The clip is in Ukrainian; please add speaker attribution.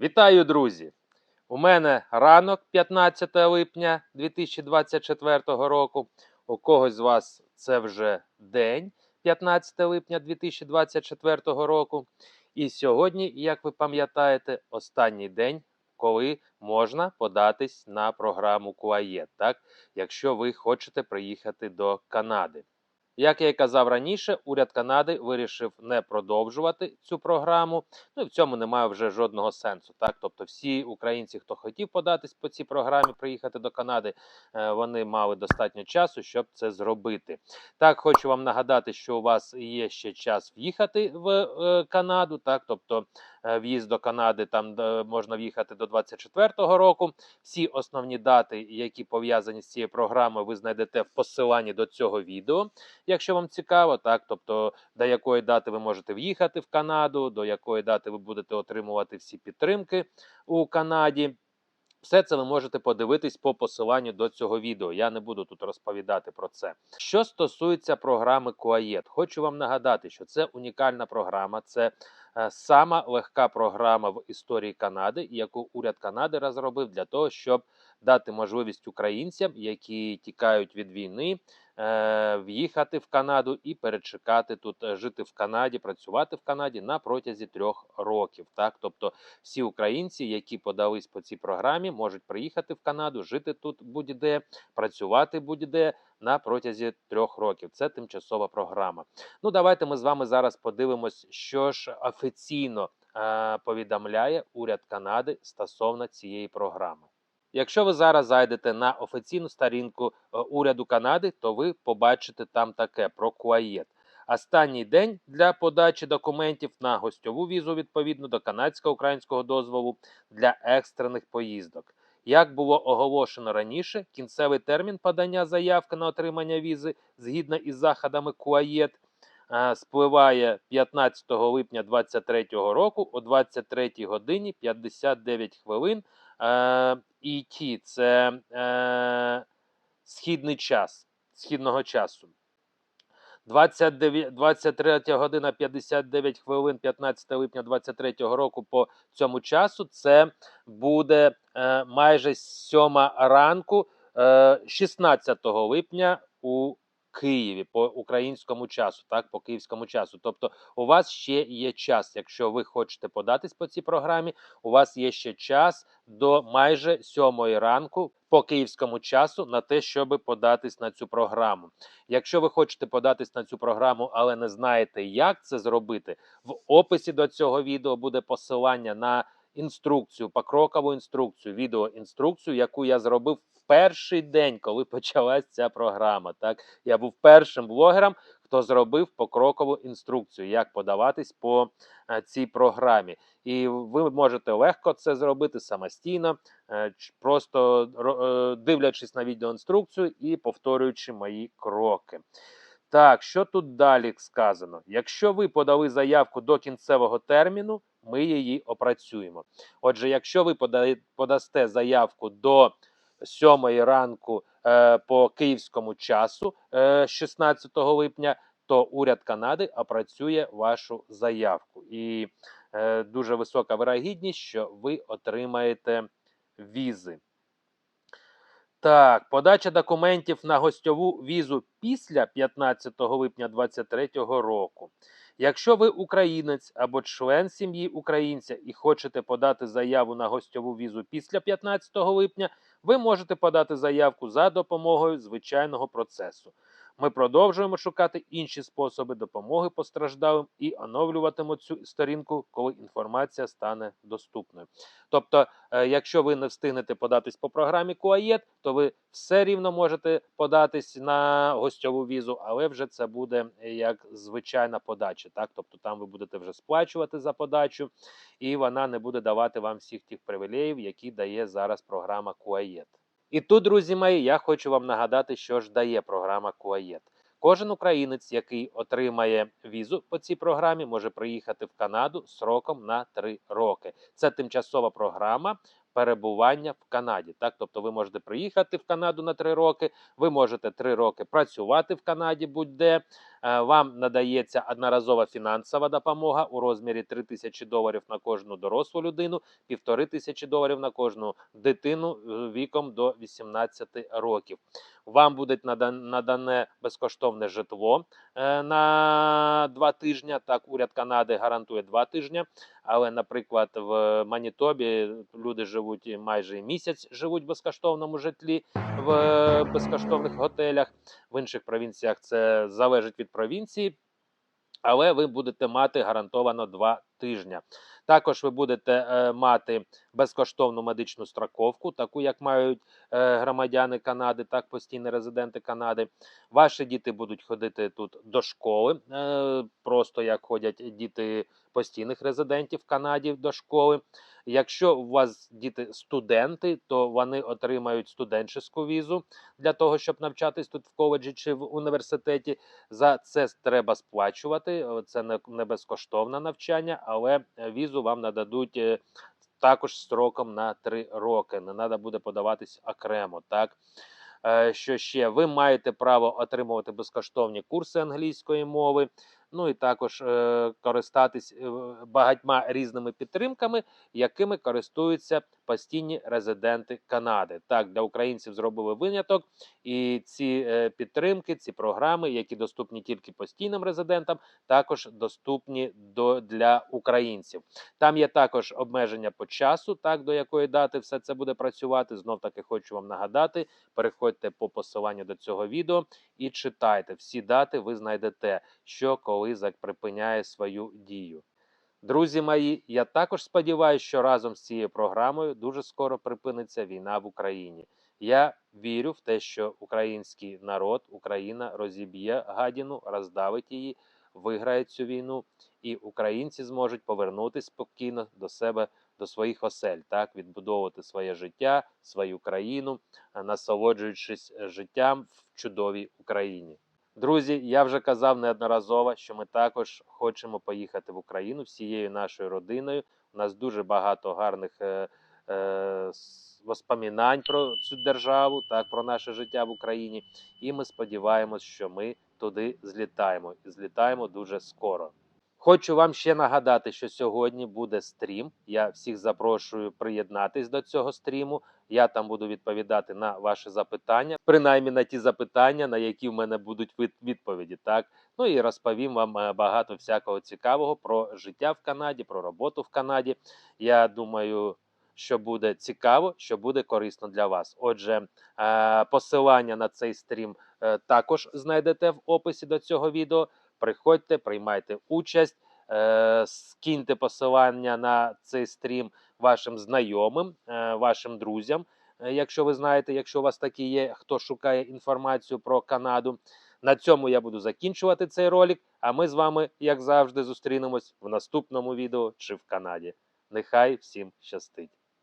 Speaker 1: Вітаю, друзі! У мене ранок 15 липня 2024 року. У когось з вас це вже день 15 липня 2024 року. І сьогодні, як ви пам'ятаєте, останній день, коли можна податись на програму Куаєт, так? якщо ви хочете приїхати до Канади. Як я і казав раніше, уряд Канади вирішив не продовжувати цю програму. Ну і в цьому немає вже жодного сенсу. Так, тобто, всі українці, хто хотів податись по цій програмі, приїхати до Канади, е, вони мали достатньо часу, щоб це зробити. Так, хочу вам нагадати, що у вас є ще час в'їхати в е, Канаду. Так, тобто е, в'їзд до Канади там можна в'їхати до 24-го року. Всі основні дати, які пов'язані з цією програмою, ви знайдете в посиланні до цього відео якщо вам цікаво, так тобто до якої дати ви можете в'їхати в Канаду, до якої дати ви будете отримувати всі підтримки у Канаді. Все це ви можете подивитись по посиланню до цього відео. Я не буду тут розповідати про це. Що стосується програми Куаєт, хочу вам нагадати, що це унікальна програма, це сама легка програма в історії Канади, яку уряд Канади розробив для того, щоб дати можливість українцям, які тікають від війни, е, в'їхати в Канаду і перечекати тут, е, жити в Канаді, працювати в Канаді на протязі трьох років. Так, тобто всі українці, які подались по цій програмі, можуть приїхати в Канаду, жити тут будь-де, працювати будь-де на протязі трьох років. Це тимчасова програма. Ну, давайте ми з вами зараз подивимось, що ж офіційно е, повідомляє уряд Канади стосовно цієї програми. Якщо ви зараз зайдете на офіційну сторінку е, уряду Канади, то ви побачите там таке про Куаєт. Останній день для подачі документів на гостьову візу відповідно до канадсько-українського дозволу для екстрених поїздок. Як було оголошено раніше, кінцевий термін подання заявки на отримання візи згідно із заходами Куаєт е, спливає 15 липня 2023 року о 23 годині 59 хвилин. Е, ET – це е, східний час, східного часу. 29, 23 година 59 хвилин 15 липня 23 року по цьому часу. Це буде е, майже 7 ранку е, 16 липня у Києві по українському часу, так, по київському часу. Тобто, у вас ще є час, якщо ви хочете податись по цій програмі, у вас є ще час до майже сьомої ранку по київському часу на те, щоб податись на цю програму. Якщо ви хочете податись на цю програму, але не знаєте, як це зробити, в описі до цього відео буде посилання на інструкцію, покрокову інструкцію, відеоінструкцію, яку я зробив перший день, коли почалась ця програма. Так, я був першим блогером, хто зробив покрокову інструкцію, як подаватись по е, цій програмі. І ви можете легко це зробити самостійно, е, просто е, дивлячись на відеоінструкцію і повторюючи мої кроки. Так, що тут далі сказано? Якщо ви подали заявку до кінцевого терміну, ми її опрацюємо. Отже, якщо ви пода- подасте заявку до 7 ранку е, по київському часу, е, 16 липня, то уряд Канади опрацює вашу заявку. І е, дуже висока вирогідність, що ви отримаєте візи. Так, подача документів на гостьову візу після 15 липня 2023 року. Якщо ви українець або член сім'ї українця і хочете подати заяву на гостьову візу після 15 липня, ви можете подати заявку за допомогою звичайного процесу. Ми продовжуємо шукати інші способи допомоги постраждалим і оновлюватимемо цю сторінку, коли інформація стане доступною. Тобто, е, якщо ви не встигнете податись по програмі Куаєт, то ви все рівно можете податись на гостьову візу, але вже це буде е, як звичайна подача. Так, тобто там ви будете вже сплачувати за подачу, і вона не буде давати вам всіх тих привілеїв, які дає зараз програма Куаєт. І тут, друзі мої, я хочу вам нагадати, що ж дає програма Куаєт. Кожен українець, який отримає візу по цій програмі, може приїхати в Канаду сроком на 3 роки. Це тимчасова програма перебування в Канаді. Так, тобто, ви можете приїхати в Канаду на 3 роки, ви можете 3 роки працювати в Канаді будь-де, Вам надається одноразова фінансова допомога у розмірі 3 тисячі доларів на кожну дорослу людину, півтори тисячі доларів на кожну дитину е, віком до 18 років. Вам буде надане безкоштовне житло е, на два тижні. Так, уряд Канади гарантує два тижні. Але, наприклад, в Манітобі люди живуть майже місяць живуть в безкоштовному житлі в е, безкоштовних готелях. В інших провінціях це залежить від провінції. Але ви будете мати гарантовано два тижні. Також ви будете е, мати безкоштовну медичну страховку, таку як мають е, громадяни Канади, так постійні резиденти Канади. Ваші діти будуть ходити тут до школи, е, просто як ходять діти постійних резидентів Канаді до школи. Якщо у вас діти студенти, то вони отримають студентську візу для того, щоб навчатись тут в коледжі чи в університеті. За це треба сплачувати. Це не безкоштовне навчання, але візу вам нададуть е, також строком на 3 роки. Не треба буде подаватись окремо. Так Е, що ще ви маєте право отримувати безкоштовні курси англійської мови. Ну і також е, користатись е, багатьма різними підтримками, якими користуються постійні резиденти Канади. Так, для українців зробили виняток, і ці е, підтримки, ці програми, які доступні тільки постійним резидентам, також доступні до для українців. Там є також обмеження по часу, так до якої дати все це буде працювати. Знов таки хочу вам нагадати. Переходьте по посиланню до цього відео і читайте всі дати. Ви знайдете, що коли ЗАК припиняє свою дію. Друзі мої, я також сподіваюся, що разом з цією програмою дуже скоро припиниться війна в Україні. Я вірю в те, що український народ, Україна розіб'є гадіну, роздавить її, виграє цю війну, і українці зможуть повернутися спокійно до себе, до своїх осель, так відбудовувати своє життя, свою країну, насолоджуючись життям в чудовій Україні. Друзі, я вже казав неодноразово, що ми також хочемо поїхати в Україну всією нашою родиною. У нас дуже багато гарних е, е, воспоминань про цю державу, так про наше життя в Україні. І ми сподіваємось, що ми туди злітаємо і злітаємо дуже скоро. Хочу вам ще нагадати, що сьогодні буде стрім. Я всіх запрошую приєднатись до цього стріму. Я там буду відповідати на ваші запитання, принаймні на ті запитання, на які в мене будуть від- відповіді. Так ну і розповім вам е, багато всякого цікавого про життя в Канаді, про роботу в Канаді. Я думаю, що буде цікаво, що буде корисно для вас. Отже, е, посилання на цей стрім е, також знайдете в описі до цього відео. Приходьте, приймайте участь, е, скиньте посилання на цей стрім вашим знайомим, е, вашим друзям, е, якщо ви знаєте, якщо у вас такі є, хто шукає інформацію про Канаду. На цьому я буду закінчувати цей ролик. А ми з вами, як завжди, зустрінемось в наступному відео чи в Канаді. Нехай всім щастить!